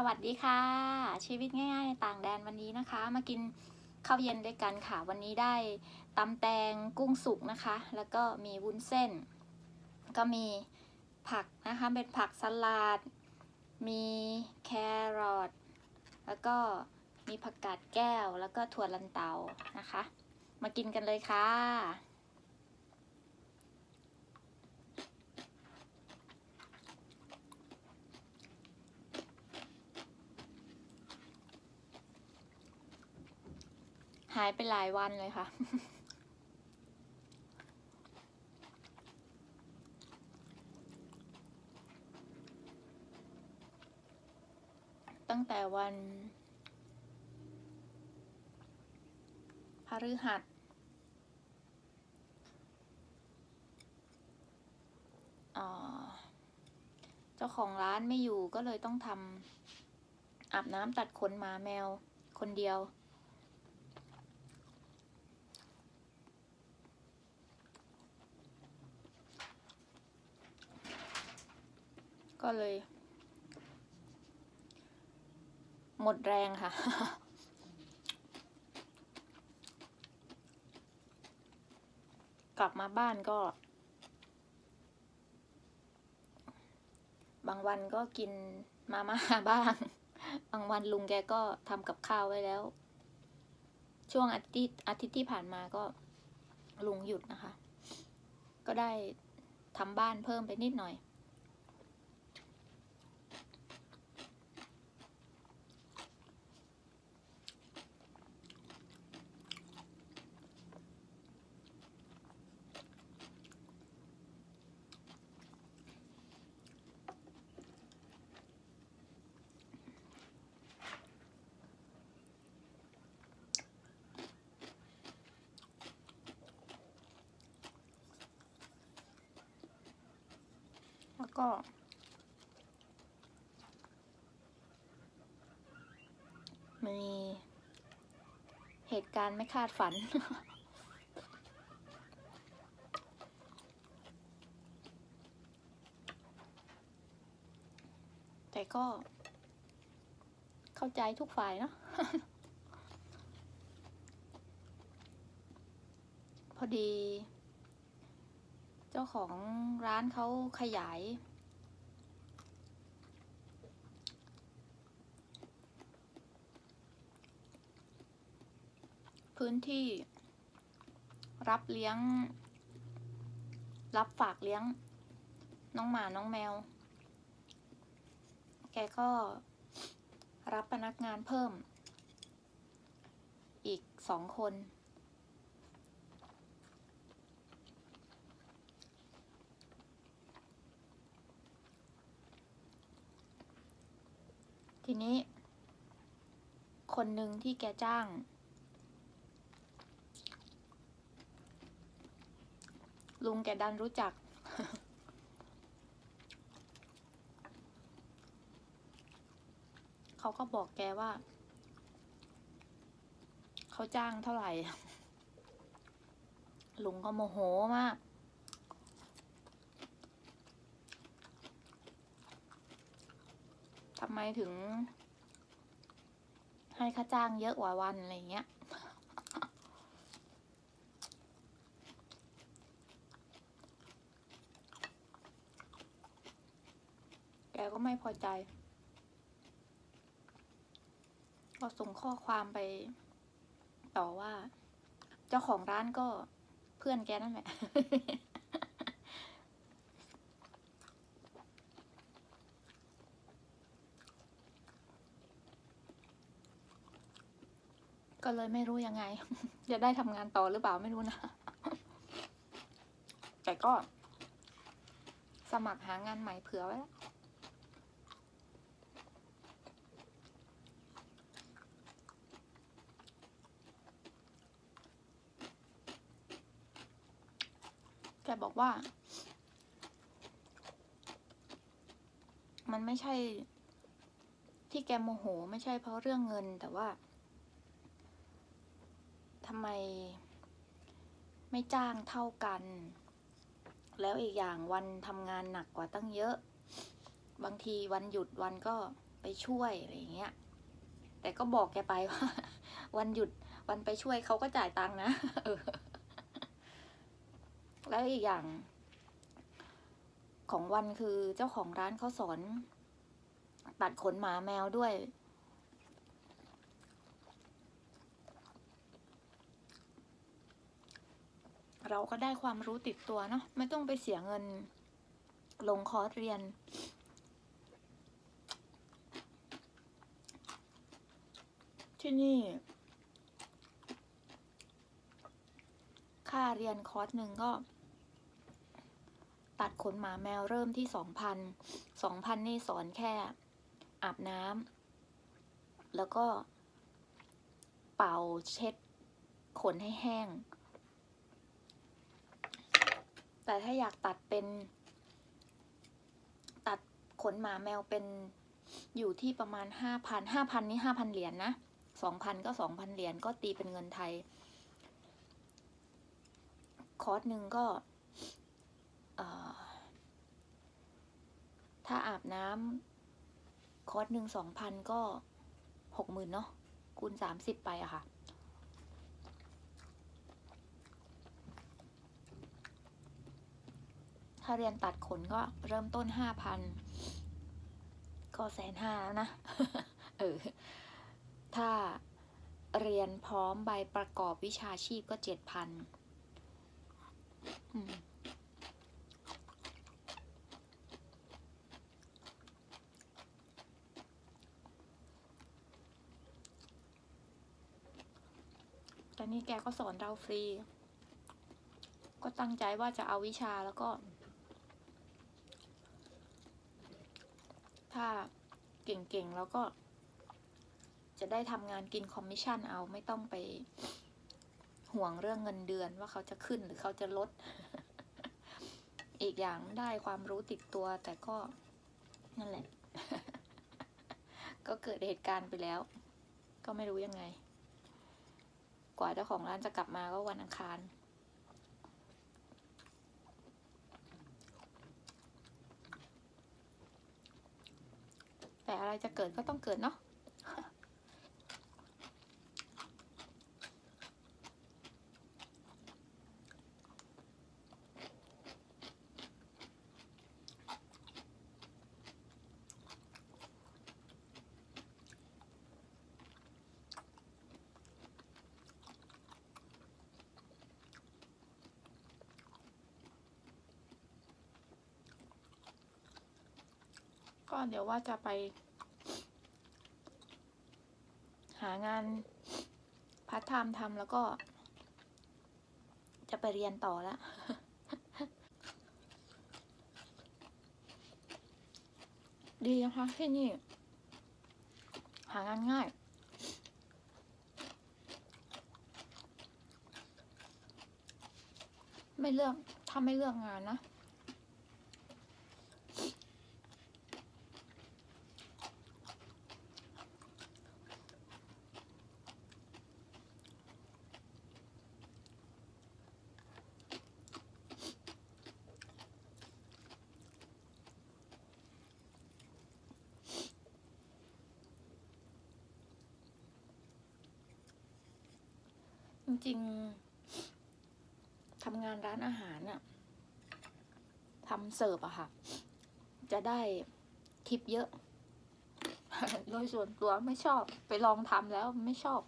สวัสดีค่ะ ชีวิตง่ายๆในต่างแดนวันนี้นะคะ มากินข้าวเย็นด้วยกันค่ะ วันนี้ได้ตำแตงกุ้งสุกนะคะ แล้วก็มีวุ้นเส้น ก็มีผักนะคะเป็นผักสลัด มีแครอทแล้วก็มีผักกาดแก้วแล้วก็ถั่วลันเตานะคะ มากินกันเลยค่ะ หายไปหลายวันเลยค่ะ ตั้งแต่วันพฤหัสเจ้าของร้านไม่อยู่ก็เลยต้องทำอาบน้ำตัดขนหมาแมวคนเดียว ก็เลย หมดแรงค่ะ กลับมาบ้านก็ บางวันก็กินมาม่าบ้าง บางวันลุงแกก็ทำกับข้าวไว้แล้ว ช่วงอาทิตย์อาทิตย์ที่ผ่านมาก็ลุงหยุดนะคะ ก็ได้ทำบ้านเพิ่มไปนิดหน่อย ก็ มีเหตุการณ์ไม่คาดฝัน แต่ก็ เข้าใจทุกฝ่ายเนาะพอดี เจ้าของร้านเขาขยาย พื้นที่ รับเลี้ยง รับฝากเลี้ยง น้องหมาน้องแมว แกก็รับพนักงานเพิ่ม อีกสองคน ทีนี้ คนหนึ่งที่แกจ้าง ลุงแกดันรู้จัก เขาก็บอกแกว่า เขาจ้างเท่าไหร่ ลุงก็โมโหมากทำไมถึงให้ค่าจ้างเยอะกว่าวันอะไรเงี้ย แกก็ไม่พอใจ ก็ส่งข้อความไป ต่อว่า เจ้าของร้านก็เพื่อนแกนั่นแหละก็เลยไม่รู้ยังไง จะได้ทำงานต่อหรือเปล่าไม่รู้นะ แต่ก็ สมัครหางานใหม่เผื่อไว้แล้ว แกบอกว่า มันไม่ใช่ ที่แกโมโห ไม่ใช่เพราะเรื่องเงิน แต่ว่าทำไมไม่จ้างเท่ากัน แล้วอีกอย่างวันทำงานหนักกว่าตั้งเยอะ บางทีวันหยุดวันก็ไปช่วยอะไรอย่างเงี้ย แต่ก็บอกแกไปว่า วันหยุดวันไปช่วยเขาก็จ่ายตังค์นะ แล้วอีกอย่าง ของวันคือเจ้าของร้านเขาสอน ตัดขนหมาแมวด้วย เราก็ได้ความรู้ติดตัวเนาะไม่ต้องไปเสียเงินลงคอร์สเรียนที่นี่ ค่าเรียนคอร์สหนึ่งก็ ตัดขนหมาแมวเริ่มที่สองพันสองพันนี่สอนแค่อาบน้ำแล้วก็เป่าเช็ดขนให้แห้ง แต่ถ้าอยากตัดเป็น ตัดขนหมาแมวเป็นอยู่ที่ประมาณห้าพันห้าพันนี่ห้าพันเหรียญนนะสองพันก็สองพันเหรียญก็ตีเป็นเงินไทย คอร์สหนึ่งก็ ถ้าอาบน้ำคอร์สหนึ่งสองพันก็หกหมื่นเนาะคูณสามสิบไปอะค่ะ ถ้าเรียนตัดขนก็เริ่มต้นห้าพันก็แสนห้าแล้วนะ เออ ถ้าเรียนพร้อมใบประกอบวิชาชีพก็เจ็ดพันแต่ นี่แกก็สอนเราฟรี ก็ตั้งใจว่าจะเอาวิชาแล้วก็ ถ้าเก่งๆ แล้วก็ จะได้ทำงานกินคอมมิชชั่นเอาไม่ต้องไปห่วงเรื่องเงินเดือนว่าเขาจะขึ้นหรือเขาจะลด อีกอย่างได้ความรู้ติดตัวแต่ก็นั่นแหละ ก็เกิดเหตุการณ์ไปแล้ว ก็ไม่รู้ยังไง กว่าเจ้าของร้านจะกลับมาก็วันอังคาร แต่อะไรจะเกิดก็ต้องเกิดเนาะ ก็ เดี๋ยวว่าจะไป หางานพาร์ทไทม์ทำแล้วก็ จะไปเรียนต่อแล้วดีนะคะที่นี่ หางานง่าย ไม่เลือกถ้าไม่เลือกงานนะ ริง ๆทำงานร้านอาหารอะทำเสิร์ฟอะค่ะ จะได้ทิปเยอะ โดยส่วนตัวไม่ชอบไปลองทำแล้วไม่ชอบ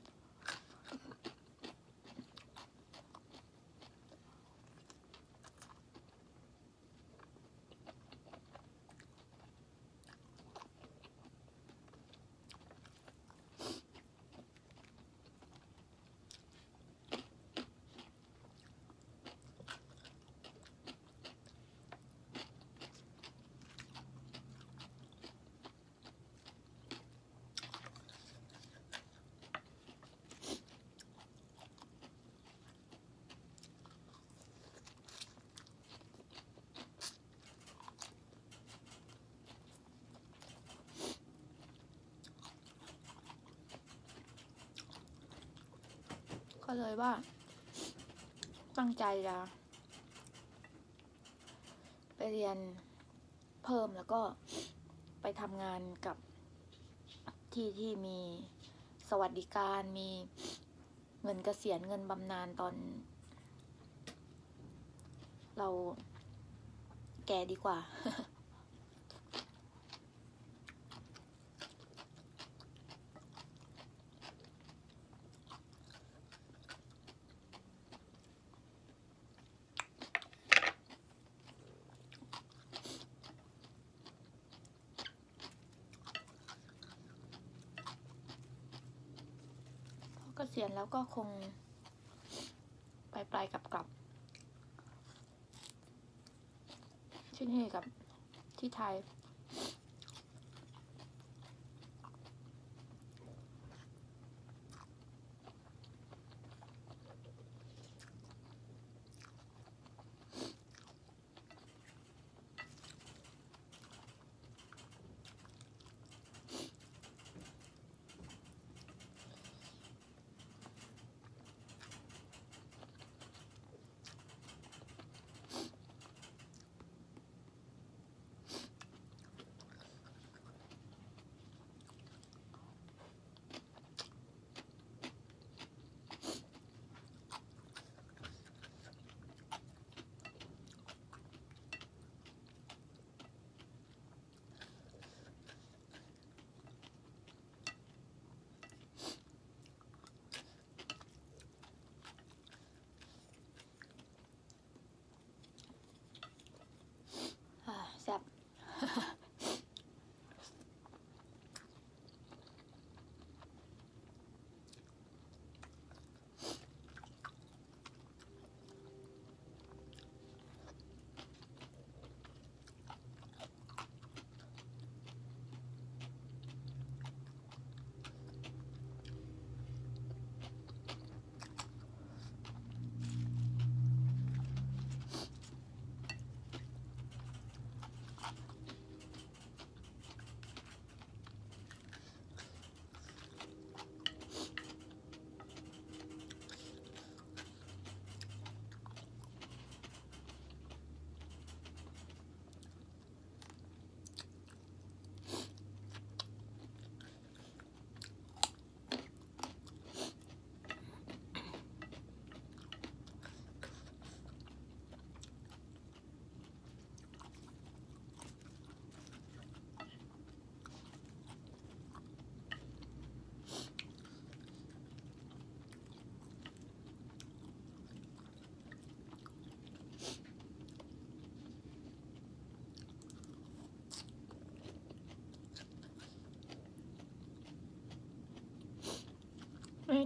ก็เลยว่า ตั้งใจจะไปเรียนเพิ่มแล้วก็ไปทำงานกับที่ที่มีสวัสดิการมีเงินเกษียณเงินบำนาญตอน เราแก่ดีกว่าียนแล้วก็คงไปปลายกับกลับที่นี่กับที่ไทย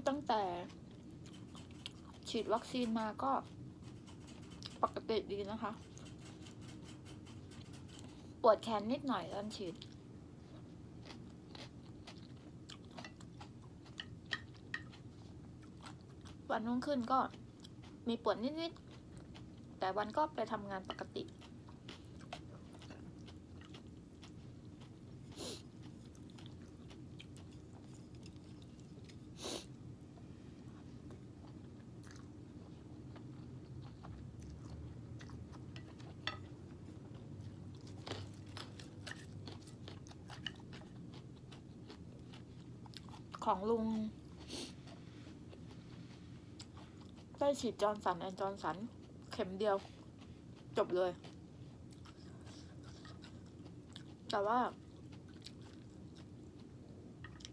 ตั้งแต่ ฉีดวัคซีนมาก็ ปกติดีนะคะ ปวดแขนนิดหน่อยตอนฉีด วันรุ่งขึ้นก็มีปวดนิดๆแต่วันก็ไปทำงานปกติ ของลุง ได้ฉีดจอร์นสันแอนจอร์นสัน เข็มเดียว จบเลย แต่ว่า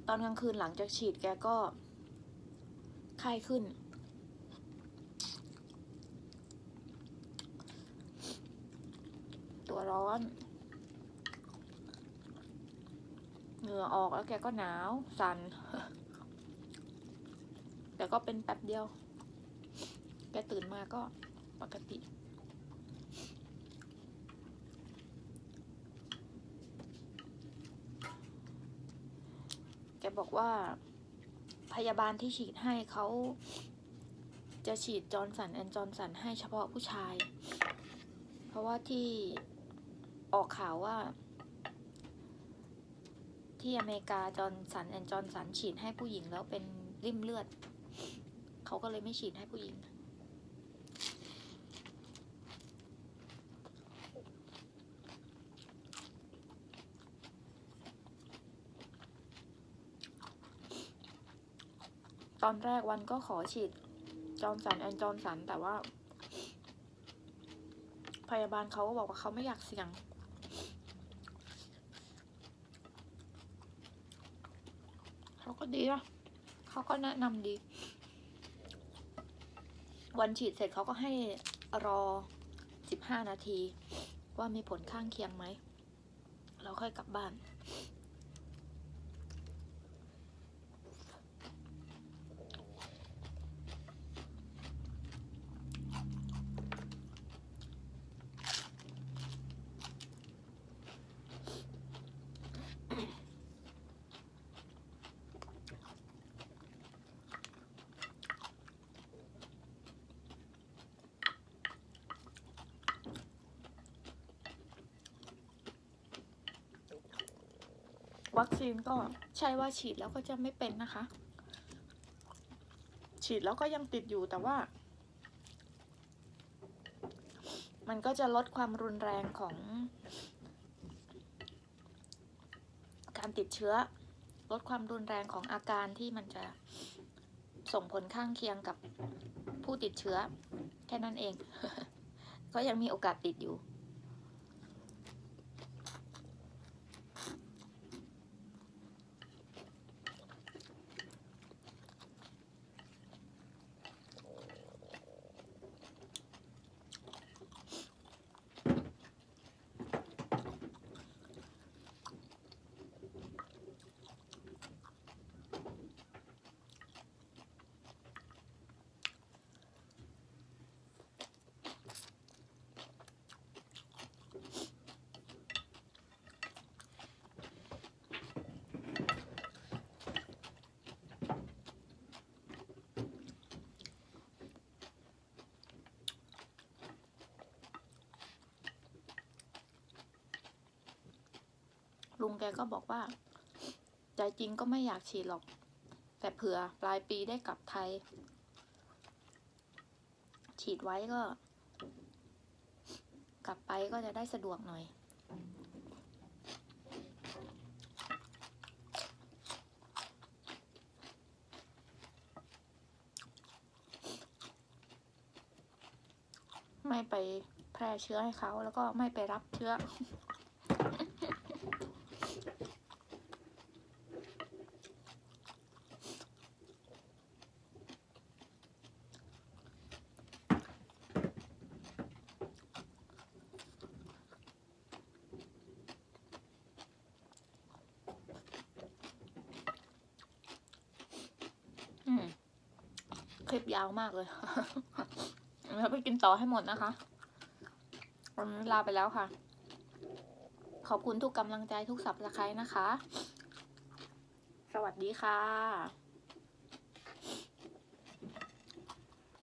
ตอนกลางคืนหลังจากฉีดแกก็ไข้ขึ้น ตัวร้อนเหงื่อออกแล้วแกก็หนาวสัน แต่ก็เป็นแป๊บเดียว แกตื่นมาก็ปกติ แกบอกว่าพยาบาลที่ฉีดให้เขาจะฉีดจอร์นสันแอนจอร์นสันให้เฉพาะผู้ชาย เพราะว่าที่ออกข่าวว่า ที่อเมริกาจอร์นสันแอนจอร์นสันฉีดให้ผู้หญิงแล้วเป็นริ่มเลือด เขาก็เลยไม่ฉีดให้ผู้หญิง ตอนแรกวันก็ขอฉีดจอร์นสันแอนจอร์นสันแต่ว่า พยาบาลเขาก็บอกว่าเขาไม่อยากเสี่ยงเขาก็ดีนะเขาก็แนะนำดี วันฉีดเสร็จเขาก็ให้รอสิบห้านาที ว่ามีผลข้างเคียงไหม เราค่อยกลับบ้าน วัคซีนก็ใช่ว่าฉีดแล้วก็จะไม่เป็นนะคะ ฉีดแล้วก็ยังติดอยู่แต่ว่า มันก็จะลดความรุนแรงของ การติดเชื้อ ลดความรุนแรงของอาการที่มันจะส่งผลข้างเคียงกับผู้ติดเชื้อ แค่นั้นเอง ก็ยังมีโอกาสติดอยู่ ลุงแกก็บอกว่า ใจจริงก็ไม่อยากฉีดหรอก แต่เผื่อปลายปีได้กลับไทย ฉีดไว้ก็ กลับไปก็จะได้สะดวกหน่อย ไม่ไปแพร่เชื้อให้เขาแล้วก็ไม่ไปรับเชื้อม คลิปยาวมากเลยแล้วไปกินต่อให้หมดนะคะ วันนี้ลาไปแล้วค่ะ ขอบคุณทุกกำลังใจทุกสับสไครนะคะ สวัสดีค่ะ